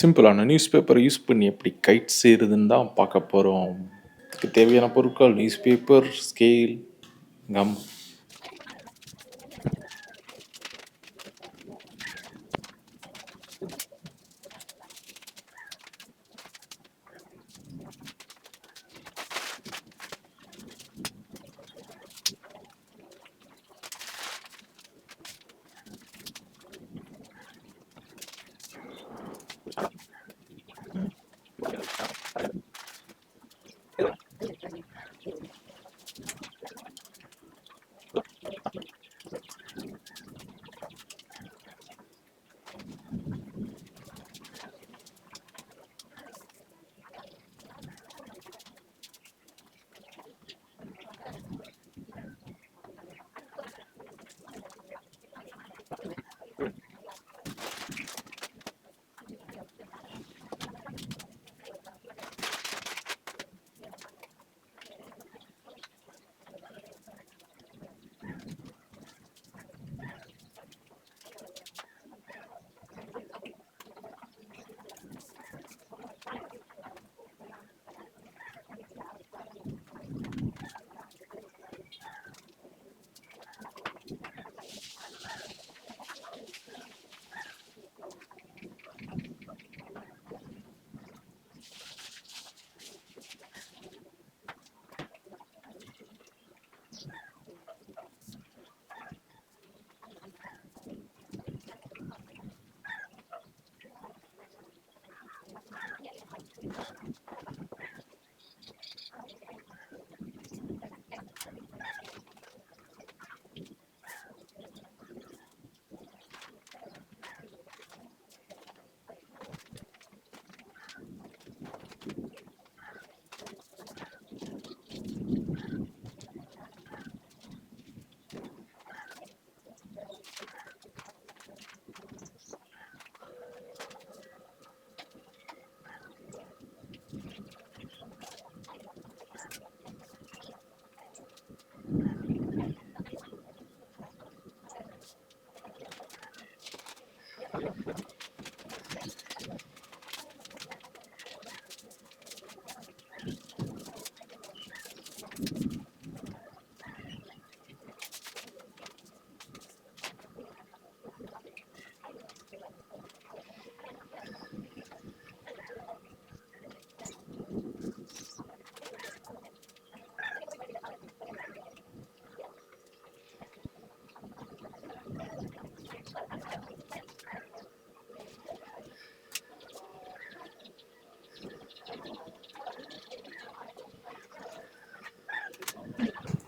சிம்பிளான நியூஸ் பேப்பரை யூஸ் பண்ணி எப்படி கைட் செய்கிறதுன்னு தான் பார்க்க போகிறோம் இதுக்கு தேவையான பொருட்கள் நியூஸ் பேப்பர் ஸ்கேல் கம்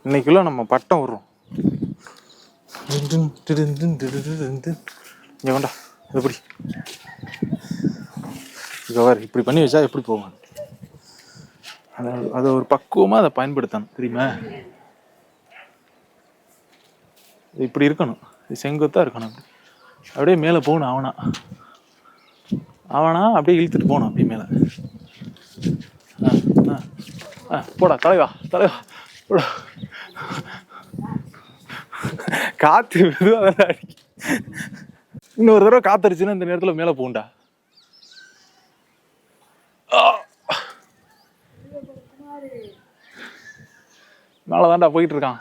இன்னைக்குள்ள நம்ம பட்டம் விடுறோம். இங்கே வேண்டா எப்படி கவர் இப்படி பண்ணி வச்சா எப்படி போகும்? அதை அதை ஒரு பக்குவமாக அதை பயன்படுத்தணும் தெரியுமா? இப்படி இருக்கணும். இது செங்குத்தாக இருக்கணும் அப்படி. அப்படியே மேலே போகணும் அவனா அவனா அப்படியே இழுத்துட்டு போகணும் அப்படியே மேலே. ஆ ஆ போடா தலைவா தலைவா. காத்து மெதுவாக தானே அடிக்கும் இன்னொரு தடவை காத்தடிச்சுன்னா இந்த நேரத்தில் மேலே போகும்டா மேலே தான்டா போயிட்டு இருக்கான்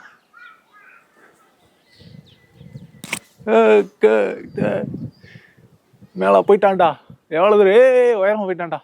மேலே போயிட்டான்டா. எவ்வளோ தூரம்? ஏ உயரமாக போயிட்டான்டா.